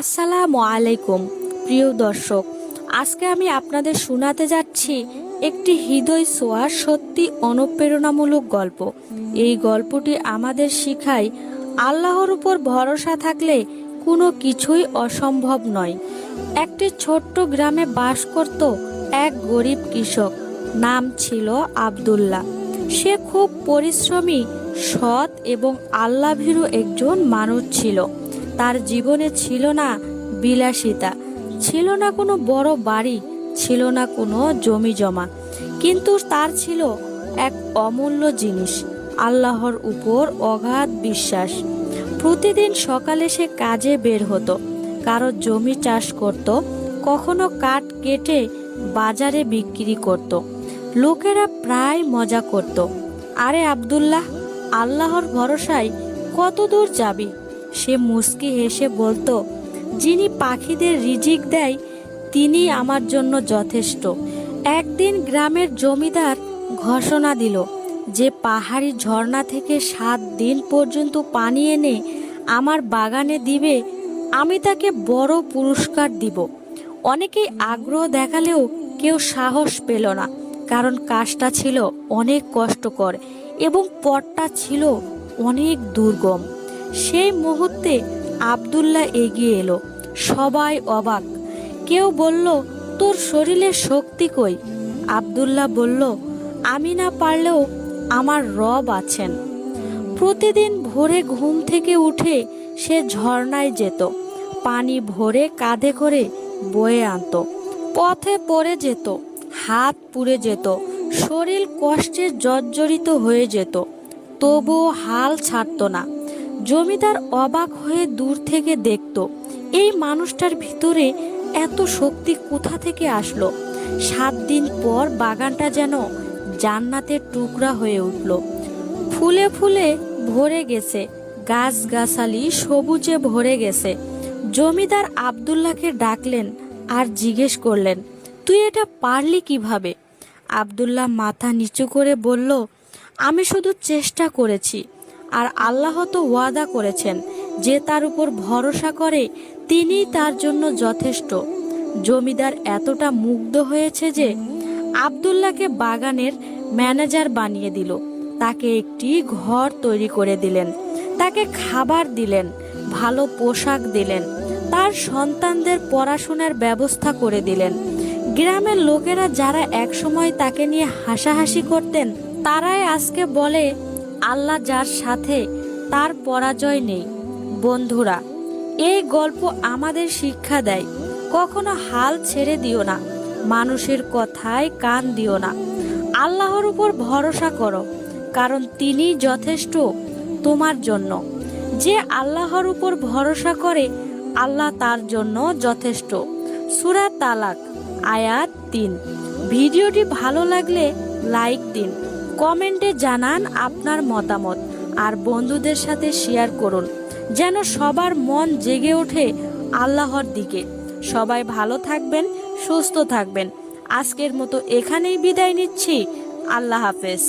আসসালামু আলাইকুম, প্রিয় দর্শক। আজকে আমি আপনাদের শোনাতে যাচ্ছি একটি হৃদয় ছোঁয়া, সত্যি অনুপ্রেরণামূলক গল্প। এই গল্পটি আমাদের শিখায় আল্লাহর উপর ভরসা থাকলে কোনো কিছুই অসম্ভব নয়। একটি ছোট্ট গ্রামে বাস করত এক গরিব কৃষক, নাম ছিল আব্দুল্লাহ। সে খুব পরিশ্রমী, সৎ এবং আল্লাভীরু একজন মানুষ ছিল। তার জীবনে ছিল না বিলাসিতা, ছিল না কোনো বড় বাড়ি, ছিল না কোনো জমি জমা, কিন্তু তার ছিল এক অমূল্য জিনিস, আল্লাহর উপর অগাধ বিশ্বাস। প্রতিদিন সকালে সে কাজে বের হতো, কারও জমি চাষ করত, কখনো কাঠ কেটে বাজারে বিক্রি করত, লোকেরা প্রায় মজা করত। আরে আব্দুল্লাহ, আল্লাহর ভরসায় কত দূর যাবি? সে মুস্কি হেসে বলতো, যিনি পাখিদের রিজিক দেয়, তিনি আমার জন্য যথেষ্ট। একদিন গ্রামের জমিদার ঘোষণা দিল যে পাহাড়ি ঝর্ণা থেকে সাত দিন পর্যন্ত পানি এনে আমার বাগানে দিবে, আমি তাকে বড় পুরস্কার দিব। অনেকেই আগ্রহ দেখালেও কেউ সাহস পেল না, কারণ কাজটা ছিল অনেক কষ্টকর এবং পথটা ছিল অনেক দুর্গম। সেই মুহূর্তে আব্দুল্লাহ এগিয়ে এলো। সবাই অবাক। কেউ বলল, তোর শরীরে শক্তি কই? আব্দুল্লাহ বলল, আমি না পারলেও আমার রব আছেন। প্রতিদিন ভোরে ঘুম থেকে উঠে সে ঝর্ণায় যেত। পানি ভরে কাঁধে করে বয়ে আনতো। পথে পড়ে যেত, হাত পুড়ে যেত, শরীর কষ্টে জর্জরিত হয়ে যেত। তবুও হাল ছাড়ত না। জমিদার অবাক হয়ে দূর থেকে দেখত, এই মানুষটার ভিতরে এত শক্তি কোথা থেকে আসলো? সাত দিন পর বাগানটা যেন জান্নাতের টুকরা হয়ে উঠল। ফুলে ফুলে ভরে গেছে, গাছগাছালি সবুজে ভরে গেছে। জমিদার আব্দুল্লাহকে ডাকলেন আর জিজ্ঞেস করলেন, তুই এটা পারলি কীভাবে? আব্দুল্লাহ মাথা নিচু করে বলল, আমি শুধু চেষ্টা করেছি। আর আল্লাহ তো ওয়াদা করেছেন, যে তার উপর ভরসা করে, তিনিই তার জন্য যথেষ্ট। জমিদার এতটা মুগ্ধ হয়েছে যে, আব্দুল্লাহকে বাগানের ম্যানেজার বানিয়ে দিল। তাকে একটি ঘর তৈরি করে দিলেন। তাকে খাবার দিলেন, ভালো পোশাক দিলেন, তার সন্তানদের পড়াশোনার ব্যবস্থা করে দিলেন। গ্রামের লোকেরা যারা একসময় তাকে নিয়ে হাসাহাসি করতেন, তারাই আজকে বলে আল্লাহ যার সাথে তার পরাজয় নেই। বন্ধুরা, এই গল্প আমাদের শিক্ষা দেয়, কখনো হাল ছেড়ে দিও না, মানুষের কথায় কান দিও না। আল্লাহর উপর ভরসা করো, কারণ তিনি যথেষ্ট তোমার জন্য। যে আল্লাহর উপর ভরসা করে, আল্লাহ তার জন্য যথেষ্ট। সুরা তালাক, আয়াত তিন। ভিডিওটি ভালো লাগলে লাইক দিন। কমেন্টে জানান আপনার মতামত আর বন্ধুদের সাথে শেয়ার করুন, যেন সবার মন জেগে ওঠে আল্লাহর দিকে। সবাই ভালো থাকবেন, সুস্থ থাকবেন। আজকের মতো এখানেই বিদায় নিচ্ছি। আল্লাহ হাফেজ।